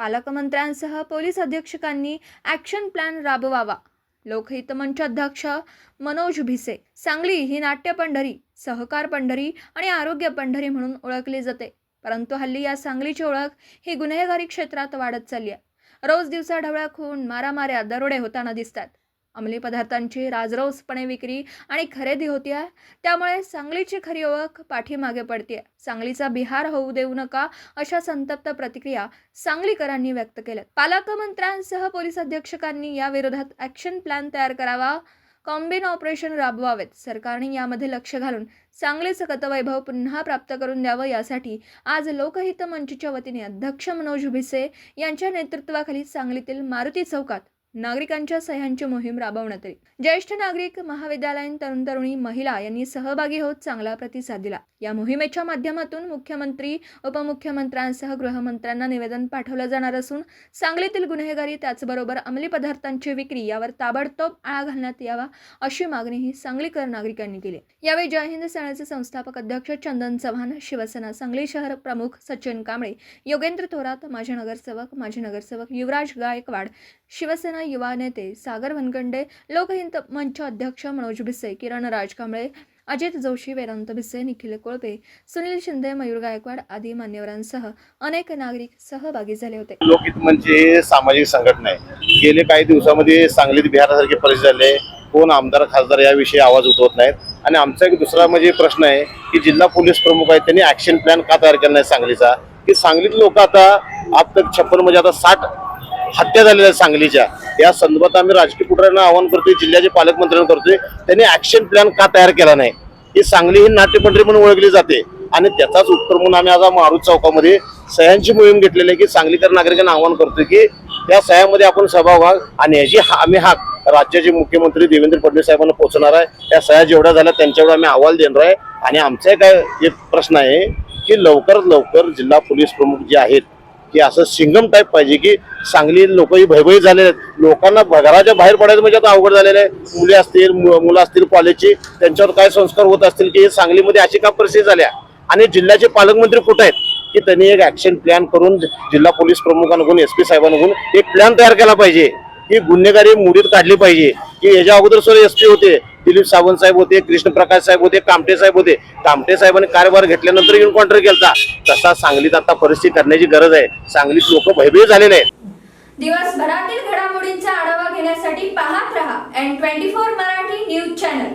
पालकमंत्र्यांसह police अधीक्षकांनी action plan राबवावा. लोकहित मंच अध्यक्ष मनोज भिसे सांगली ही नाट्य पंढरी सहकार पंढरी आणि आरोग्य पंढरी म्हणून ओळखली जाते. परंतु हल्ली या सांगलीची ओळख ही गुन्हेगारी क्षेत्रात वाढत चालली आहे. रोज दिवसा ढवळ्या खून मारामाऱ्या दरोडे होताना दिसतात. अंमली पदार्थांची राजरोसपणे विक्री आणि खरेदी होती आहे त्यामुळे सांगलीची खरी ओळख पाठीमागे पडते सांगलीचा बिहार होऊ देऊ नका अशा संतप्त प्रतिक्रिया सांगलीकरांनी व्यक्त केल्या पालकमंत्र्यांसह पोलीस अधीक्षकांनी या विरोधात ॲक्शन प्लॅन तयार करावा. कॉम्बिन ऑपरेशन राबवावेत. सरकारने यामध्ये लक्ष घालून सांगलीचं गतवैभव पुन्हा प्राप्त करून द्यावं यासाठी आज लोकहित मंचच्या वतीने अध्यक्ष मनोज भिसे यांच्या नेतृत्वाखाली सांगलीतील मारुती चौकात नागरिकांच्या सह्यांची मोहीम राबवण्यात आली. ज्येष्ठ नागरिक महाविद्यालयीन तरुण तरुणी महिला यांनी सहभागी होत चांगला प्रतिसाद दिला. या मोहिमेच्या माध्यमातून मुख्यमंत्री उपमुख्यमंत्र्यांसह गृहमंत्र्यांना निवेदन पाठवलं जाणार असून सांगलीतील गुन्हेगारी त्याचबरोबर अंमली पदार्थांची विक्री यावर ताबडतोब आळा घालण्यात यावा अशी मागणीही सांगलीकर नागरिकांनी केली. यावेळी जय हिंद सेनेचे संस्थापक अध्यक्ष चंदन चव्हाण शिवसेना सांगली शहर प्रमुख सचिन कांबळे योगेंद्र थोरात माजी नगरसेवक माजी नगरसेवक युवराज गायकवाड शिवसेना युवा नेते सागर वनगंडे लोकहित मंच अध्यक्ष मनोज भिसे किरण राजकांबळे अजित जोशी वेदांत भिसे निखिल कोळपे सुनील शिंदे मयूर गायकवाड आदी मान्यवरांसह अनेक नागरिक सहभागी झाले होते. लोकहित म्हणजे हे सामाजिक संघटना आहे. गेले काही दिवसामध्ये सांगलीत बिहारासारखे परिस्थिती झाले कोण आमदार खासदार याविषयी आवाज उठवत नाहीत. आणि आमचा एक दुसरा म्हणजे प्रश्न आहे की जिल्हा पोलीस प्रमुख आहेत त्यांनी ऍक्शन प्लॅन का तयार केला नाही सांगलीचा? की सांगलीत लोक आता आप तक छप्पन म्हणजे आता साठ हत्या झालेल्या आहेत सांगलीच्या. या संदर्भात आम्ही राजकीय पुढाऱ्यांना आवाहन करतोय जिल्ह्याचे पालकमंत्र्यांना करतोय त्यांनी ऍक्शन प्लॅन का तयार केला नाही? ही सांगली ही नाट्यमंत्री म्हणून ओळखली जाते. आणि त्याचाच उत्तर म्हणून आम्ही आज मारुत चौकामध्ये सह्यांची मोहीम घेतलेली आहे की सांगलीकर नागरिकांना आवाहन करतोय की या सह्यामध्ये आपण सहभाग व्हा आणि याची हा- आम्ही हाक राज्याचे मुख्यमंत्री देवेंद्र फडणवीस साहेबांना पोहोचणार आहे. त्या सह्या जेवढ्या झाल्या त्यांच्यावर आम्ही अहवाल देणार आहे. आणि आमचा काय एक प्रश्न आहे की लवकरात लवकर जिल्हा पोलीस प्रमुख जे आहेत की असं सिंगम टाईप पाहिजे की सांगली लोक ही भयभयीत झालेले आहेत. लोकांना घराच्या बाहेर पडायचं म्हणजे आता अवघड झालेलं आहे. मुले असतील मु- मुलं असतील कॉलेजची त्यांच्यावर काय संस्कार होत असतील की सांगलीमध्ये अशी का परिस्थिती झाल्या आणि जिल्ह्याचे पालकमंत्री कुठे आहेत? की त्यांनी एक ॲक्शन प्लॅन करून जिल्हा पोलीस प्रमुखांकडून एस पी साहेबांकडून एक प्लॅन तयार केला पाहिजे. की गुन्हेगारी मुडीत काढली पाहिजे. की याच्या अगोदर सर एस पी होते. दिलीप सावंत साहेब होते कृष्ण प्रकाश साहेब होते कामटे साहेब होते. कामटे साहेबांनी कारभार घेतल्यानंतर येऊन कॉन्ट्रॅक्ट केला तसा सांगलीत आता परिस्थिती करण्याची गरज आहे. सांगलीत लोक भयभीत झालेले आहेत. दिवसभरातील घडामोडींचा आढावा घेण्यासाठी पाहत रहा N twenty four Marathi news channel